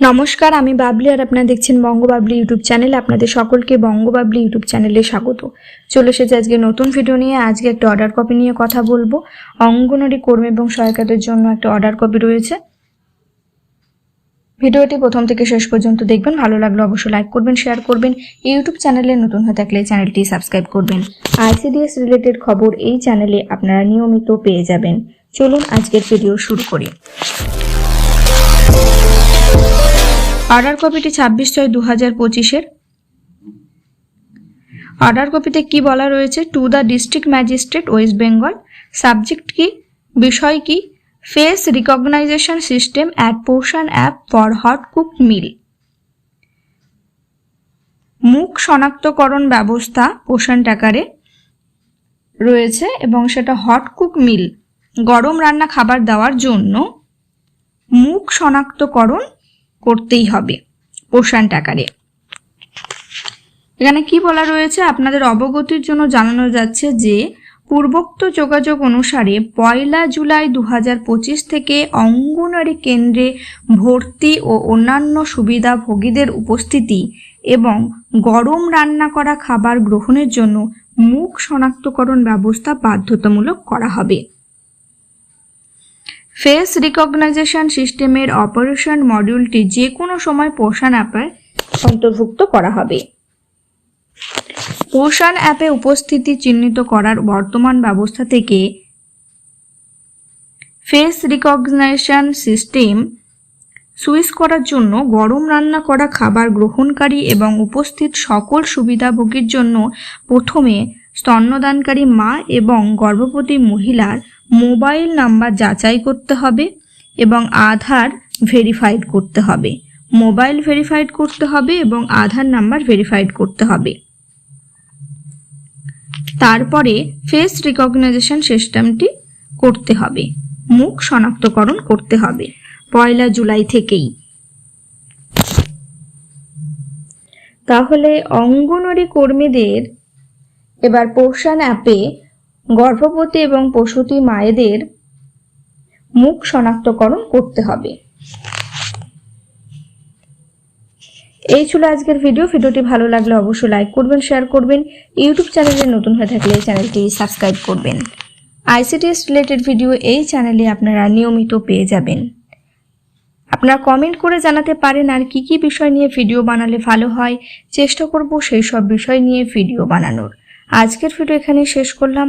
নমস্কার, আমি বাবলি আর আপনারা দেখছেন বঙ্গবাবলি ইউটিউব চ্যানেল আপনাদের সকলকে বঙ্গবাবলি ইউটিউব চ্যানেলে স্বাগত। চলে এসেছে আজকে নতুন ভিডিও নিয়ে, আজকে একটা অর্ডার কপি নিয়ে কথা বলব। অঙ্গনওয়াড়ি কর্মী এবং সহায়িকাদের জন্য একটা অর্ডার কপি রয়েছে। ভিডিওটি প্রথম থেকে শেষ পর্যন্ত দেখবেন, ভালো লাগলে অবশ্যই লাইক করবেন শেয়ার করবেন, ইউটিউব চ্যানেলে নতুন হয়ে থাকলে চ্যানেলটি সাবস্ক্রাইব করবেন। আইসিডিএস রিলেটেড খবর এই চ্যানেলে আপনারা নিয়মিত পেয়ে যাবেন। চলুন আজকের ভিডিও শুরু করি। অর্ডার কপিটি ছাব্বিশ ছয় দু হাজার পঁচিশের। অর্ডার কপিতে কি বলা রয়েছে? To the district magistrate West Bengal subject কি? বিষয় কি? Face recognition system at portion app for hot cook meal মুখ শনাক্তকরণ ব্যবস্থা পোষণ টাকারে রয়েছে এবং সেটা হট কুক মিল গরম রান্না খাবার দেওয়ার জন্য। মুখ শনাক্তকরণ করতেই হবে। পোষণ টাকারে। এখানে কি বলা রয়েছে? আপনাদের অবগতির জন্য জানানো যাচ্ছে যে, পূর্বোক্ত যোগাযোগ অনুসারে পয়লা জুলাই দু হাজার পঁচিশ থেকে অঙ্গনওয়াড়ি কেন্দ্রে ভর্তি ও অন্যান্য সুবিধাভোগীদের উপস্থিতি এবং গরম রান্না করা খাবার গ্রহণের জন্য মুখ শনাক্তকরণ ব্যবস্থা বাধ্যতামূলক করা হবে। ফেস রিকগনাইজেশন সিস্টেমের অপারেশন মডিউলটি যে কোনো সময় পোষণ অ্যাপে অন্তর্ভুক্ত করা হবে। পোষণ অ্যাপে উপস্থিতি চিহ্নিত করার বর্তমান ব্যবস্থা থেকে ফেস রিকগনাইজেশন সিস্টেম সুইচ করার জন্য গরম রান্না করা খাবার গ্রহণকারী এবং উপস্থিত সকল সুবিধাভোগীর জন্য প্রথমে স্তন্যদানকারী মা এবং গর্ভবতী মহিলার মোবাইল নাম্বার যাচাই করতে হবে এবং আধার ভেরিফাইড করতে হবে। মোবাইল ভেরিফাইড করতে হবে এবং আধার নাম্বার ভেরিফাইড করতে হবে। তারপরে ফেস রিকগনাইজেশন সিস্টেমটি করতে হবে। মুখ শনাক্তকরণ করতে হবে। পয়লা জুলাই থেকেই। তাহলে অঙ্গনওয়াড়ি কর্মীদের এবার পোষণ অ্যাপে গর্ভবতী এবং প্রসূতি মায়েদের মুখ শনাক্তকরণ করতে হবে। এই ছিল আজকের ভিডিও। ভিডিওটি ভালো লাগলে অবশ্যই লাইক করবেন শেয়ার করবেন। ইউটিউব চ্যানেলে নতুন হয়ে থাকলে চ্যানেলটি সাবস্ক্রাইব করবেন। আইসিটিএস রিলেটেড ভিডিও এই চ্যানেলে আপনারা নিয়মিত পেয়ে যাবেন। আপনারা কমেন্ট করে জানাতে পারেন আর কি কি বিষয় নিয়ে ভিডিও বানালে ভালো হয়। চেষ্টা করব সেই সব বিষয় নিয়ে ভিডিও বানানোর। আজকের ভিডিও এখানে শেষ করলাম।